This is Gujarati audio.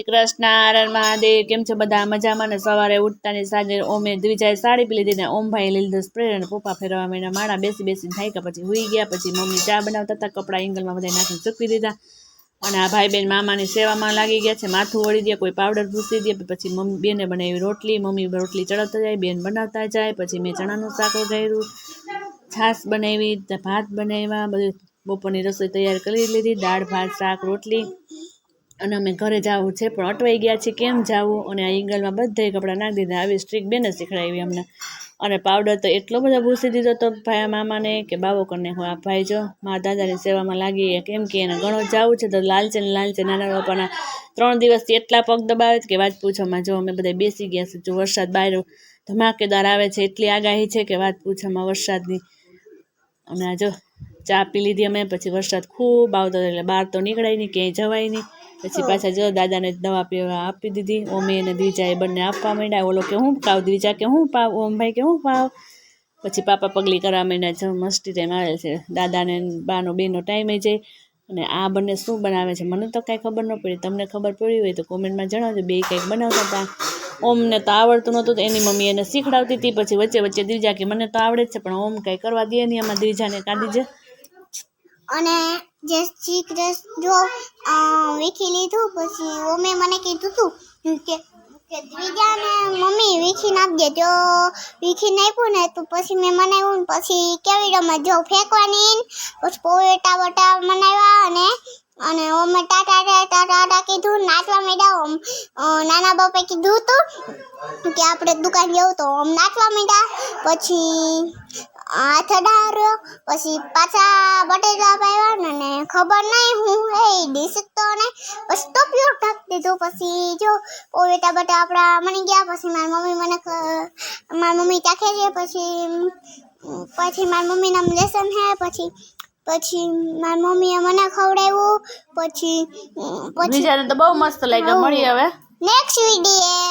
શ્રી કૃષ્ણ હરણ મહાદેવ, કેમ છે બધા? મજામાં ને સવારે ઉઠતાની સાંજે ઓમે દ્વિજાએ સાડી પી લીધી ને ઓમભાઈ લીધો સ્પ્રે અને પપ્પા ફેરવા માંડ્યા. માળા બેસી બેસીને કે પછી હુઈ ગયા, પછી મમ્મી ચા બનાવતા હતા, કપડાં એંગલમાં બધા નાખીને ચૂકવી દીધા. અને આ ભાઈ બેન મામાની સેવામાં લાગી ગયા છે, માથું વળી દે, કોઈ પાવડર ભૂસી દે, પછી મમ્મી બેને બનાવી રોટલી, મમ્મી રોટલી ચડાવતા જાય, બેન બનાવતા જાય, પછી મેં ચણાનું શાક વઘાર્યું, છાશ બનાવી, ભાત બનાવ્યા, બધું બપોરની રસોઈ તૈયાર કરી લીધી, દાળ, ભાત, શાક, રોટલી. અને અમે ઘરે જવું છે, પણ અટવાઈ ગયા છે કેમ જવું? અને આ એંગલમાં બધાય કપડાં નાખી દીધા, આવી સ્ટ્રીક બેને શીખડાવી અમને. અને પાવડર તો એટલો બધો ભૂસી દીધો તો ભાઈ મામાને કે બાવો કરીને હું આ ભાઈ જો મારા દાદાની સેવામાં લાગી કેમ કે એને ઘણો જવું છે, તો લાલચે ને લાલચે નાના બાપાના ત્રણ દિવસથી એટલા પગ દબાવે કે વાત પૂછોમાં જો અમે બધા બેસી ગયા છે, જો વરસાદ બહાર ધમાકેદાર આવે છે, એટલી આગાહી છે કે વાત પૂછવામાં વરસાદની. અને આ જો, ચા પી લીધી અમે, પછી વરસાદ ખૂબ આવતો હતો, એટલે બહાર તો નીકળાય નહીં, ક્યાંય જવાય નહીં. પછી પાછા જો દાદાને દવા પીવા આપી દીધી. ઓમે અને દ્વિજાએ બંને આપવા માંડ્યા. ઓલો કે, હું પાવ? દ્વિજા કે, હું પાવ? ઓમભાઈ કે, હું પાવ? પછી પાપા પગલી કરવા માંડ્યા જો મસ્તી ટાઈમ આવે છે. દાદાને બાનો બેનો ટાઈમે જાય અને આ બંને શું બનાવે છે? મને તો કાંઈ ખબર ન પડી. તમને ખબર પડી હોય તો કોમેન્ટમાં જણાવજો. બે કંઈક બનાવતા હતા. ઓમને તો આવડતું નહોતું તો એની મમ્મી એને શીખડાવતી હતી. પછી વચ્ચે વચ્ચે દ્વિજા કે, મને તો આવડે જ છે, પણ ઓમ કાંઈ કરવા દે નહીં. આમાં દ્વિજાને કાઢી છે અને જે શ્રી કૃષ્ણ જો વીખી લીધું, પછી ઓમે મને કીધું તું કે કે દ્વિજાને મમ્મી વીખી નાખજે. જો વીખી નાખ્યું ને, તો પછી મેં મનાવ્યું પછી કેવી રમત? જો ફેંકવાની પછી પોટા બટા બનાવ્યા અને અને ઓમે ટાટા ટાટા ટાટા કીધું, નાચવા માંડ્યા ઓમ નાના બાપે કીધું હતું કે આપણે દુકાન જવું તો ઓમ નાચવા માંડ્યા. પછી હાથ ડાર્યો પછી પાછા બટેટા પાવ્યા ને ખબર નહીં હું એ ડીશ તો ને પછી ટોપિયો ઢાંકી દીધું. પછી જો, પોવેટા બટા આપણા મળી ગયા, પછી મારી મમ્મી મને મારી મમ્મી ચાખે છે, પછી પછી મારી મમ્મીના લેસન હે, પછી પછી મારી મમ્મીએ મને ખવડાવ્યું પછી પછી દ્વિજાને તો બહુ મસ્ત લાગ્યા મળી હવે. Next video